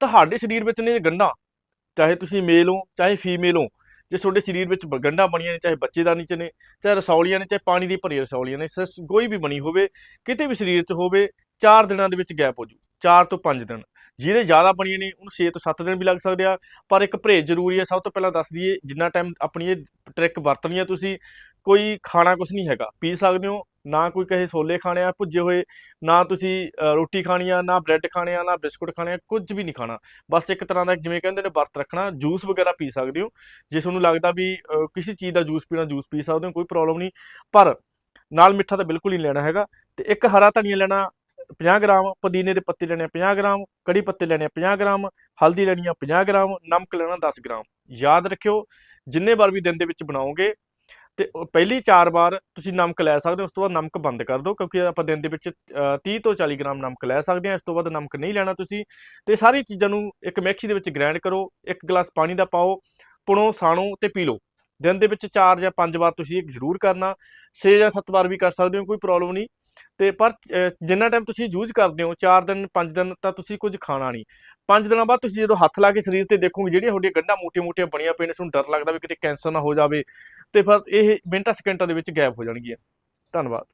ਤੁਹਾਡੇ ਸਰੀਰ ਵਿੱਚ ਨੇ ਗੰਢਾਂ, ਚਾਹੇ ਤੁਸੀਂ ਮੇਲ ਹੋ, ਚਾਹੇ ਫੀਮੇਲ ਹੋ, ਜੇ ਤੁਹਾਡੇ ਸਰੀਰ ਵਿੱਚ ਗੰਢਾਂ ਬਣੀਆਂ ਨੇ, ਚਾਹੇ ਬੱਚੇਦਾਨੀ ਚ ਨੇ, ਚਾਹੇ ਰਸੌਲੀਆਂ ਨੇ, ਚਾਹੇ ਪਾਣੀ ਦੀ ਭਰੀ ਰਸੌਲੀਆਂ ਨੇ, ਸਸ, ਕੋਈ ਵੀ ਬਣੀ ਹੋਵੇ, ਕਿਤੇ ਵੀ ਸਰੀਰ 'ਚ ਹੋਵੇ 4 ਦਿਨਾਂ ਦੇ ਵਿੱਚ ਗੈਪ ਹੋ ਜੂ 4 ਤੋਂ 5 ਦਿਨ। ਜਿਹਦੇ ਜ਼ਿਆਦਾ ਬਣੀਆਂ ਨੇ, ਉਹਨੂੰ 6 ਤੋਂ 7 ਦਿਨ ਵੀ ਲੱਗ ਸਕਦੇ ਆ, ਪਰ ਇੱਕ ਪਰਹੇਜ਼ ਜ਼ਰੂਰੀ ਹੈ ਸਭ ਤੋਂ ਪਹਿਲਾਂ ਦੱਸ ਦਈਏ, ਜਿੰਨਾ ਟਾਈਮ ਆਪਣੀ ਇਹ ਟ੍ਰਿਕ ਵਰਤਣੀ ਹੈ ਤੁਸੀਂ, ਕੋਈ ਖਾਣਾ ਕੁਝ ਨਹੀਂ ਹੈਗਾ, ਪੀ ਸਕਦੇ ਹੋ ਨਾ ਕੋਈ ਕਹੇ ਛੋਲੇ ਖਾਣੇ ਆ, ਭੁੱਜੇ ਹੋਏ, ਨਾ ਤੁਸੀਂ ਰੋਟੀ ਖਾਣੀ ਆ, ਨਾ ਬ੍ਰੈਡ ਖਾਣੇ ਆ, ਨਾ ਬਿਸਕੁਟ ਖਾਣੇ ਆ, ਕੁਝ ਵੀ ਨਹੀਂ ਖਾਣਾ। ਬਸ ਇੱਕ ਤਰ੍ਹਾਂ ਦਾ ਜਿਵੇਂ ਕਹਿੰਦੇ ਨੇ ਵਰਤ ਰੱਖਣਾ, ਜੂਸ ਵਗੈਰਾ ਪੀ ਸਕਦੇ ਹੋ। ਜੇ ਤੁਹਾਨੂੰ ਲੱਗਦਾ ਵੀ ਕਿਸੇ ਚੀਜ਼ ਦਾ ਜੂਸ ਪੀਣਾ, ਜੂਸ ਪੀ ਸਕਦੇ ਹੋ, ਕੋਈ ਪ੍ਰੋਬਲਮ ਨਹੀਂ। ਪਰ ਨਾਲ ਮਿੱਠਾ ਤਾਂ ਬਿਲਕੁਲ ਨਹੀਂ ਲੈਣਾ ਹੈਗਾ। ਤੇ ਇੱਕ ਹਰਾ ਧਨੀਆ ਲੈਣਾ 50 ਗ੍ਰਾਮ, ਪੁਦੀਨੇ ਦੇ ਪੱਤੇ ਲੈਣੇ ਆ 50 ਗ੍ਰਾਮ, ਕੜੀ ਪੱਤੇ ਲੈਣੇ ਆ 50 ਗ੍ਰਾਮ, ਹਲਦੀ ਲੈਣੀ ਆ 50 ਗ੍ਰਾਮ, ਨਮਕ ਲੈਣਾ 10 ਗ੍ਰਾਮ। ਯਾਦ ਰੱਖਿਓ, ਜਿੰਨੇ ਵਾਰ ਵੀ ਦਿਨ ਦੇ ਵਿੱਚ ਬਣਾਓਗੇ ਤੇ ਪਹਿਲੀ ਚਾਰ ਵਾਰ ਤੁਸੀਂ ਨਮਕ ਲੈ ਸਕਦੇ ਹੋ ਉਸ ਤੋਂ ਬਾਅਦ ਨਮਕ ਬੰਦ ਕਰ ਦਿਓ ਕਿਉਂਕਿ ਆਪਾਂ ਦਿਨ ਦੇ ਵਿੱਚ ਅ, 30 ਤੋਂ 40 ਗ੍ਰਾਮ ਨਮਕ ਲੈ ਸਕਦੇ ਹਾਂ ਇਸ ਤੋਂ ਬਾਅਦ ਨਮਕ ਨਹੀਂ ਲੈਣਾ ਤੁਸੀਂ ਤੇ ਸਾਰੀ ਚੀਜ਼ਾਂ ਨੂੰ ਇੱਕ ਮਿਕਸੀ ਦੇ ਵਿੱਚ ਗ੍ਰਾਈਂਡ ਕਰੋ ਇੱਕ ਗਲਾਸ ਪਾਣੀ ਦਾ ਪਾਓ ਪੁਣੋ ਸਾਣੋ ਤੇ ਪੀ ਲਓ। ਦਿਨ ਦੇ ਵਿੱਚ 4 ਜਾਂ 5 ਵਾਰ ਤੁਸੀਂ ਇਹ ਜ਼ਰੂਰ ਕਰਨਾ 6 ਜਾਂ 7 ਵਾਰ ਵੀ ਕਰ ਸਕਦੇ ਹੋ ਕੋਈ ਪ੍ਰੋਬਲਮ ਨਹੀਂ। ਤੇ ਪਰ ਜਿੰਨਾ ਟਾਈਮ ਤੁਸੀਂ ਯੂਜ਼ ਕਰਦੇ ਹੋ 4 ਦਿਨ 5 ਦਿਨ ਤਾਂ ਤੁਸੀਂ ਕੁਝ ਖਾਣਾ ਨਹੀਂ। 5 ਦਿਨਾਂ ਬਾਅਦ ਤੁਸੀਂ ਜਦੋਂ ਹੱਥ ਲਾ ਕੇ ਸਰੀਰ ਤੇ ਦੇਖੋਗੇ ਜਿਹੜੀਆਂ ਤੁਹਾਡੀਆਂ ਗੰਢਾਂ ਮੋਟੀਆਂ-ਮੋਟੀਆਂ ਬਣੀਆਂ ਪਈਆਂ ਨੇ ਤੁਹਾਨੂੰ ਡਰ ਲੱਗਦਾ ਵੀ ਕਿਤੇ ਕੈਂਸਰ ਨਾ ਹੋ ਜਾਵੇ ਤੇ ਫਿਰ ਇਹ ਮਿੰਟਾਂ ਸਕਿੰਟਾਂ ਦੇ ਵਿੱਚ ਗਾਇਬ ਹੋ ਜਾਣਗੀਆਂ। ਧੰਨਵਾਦ।